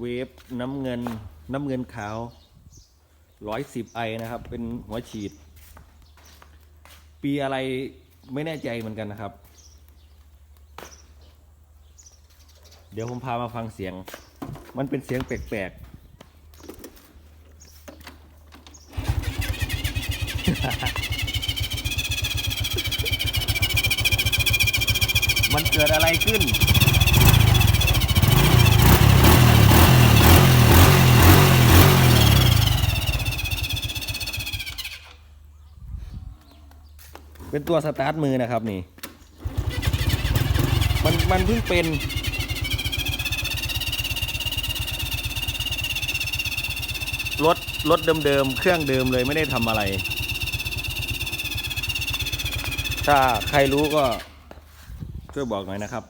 เวฟน้ำเงินน้ำเงินขาวร้อยสิบไอนะครับ เป็นหัวฉีด ปีอะไรไม่แน่ใจเหมือนกันนะครับ เดี๋ยวผมพามาฟังเสียง มันเป็นเสียงแปลกๆ มันเกิดอะไรขึ้น เป็นตัวสตาร์ทมือนะครับนี่ มันมันเพิ่งเป็นรถรถเดิมๆ เครื่องเดิมเลยไม่ได้ทำอะไร ถ้าใครรู้ก็ช่วยบอกหน่อยนะครับ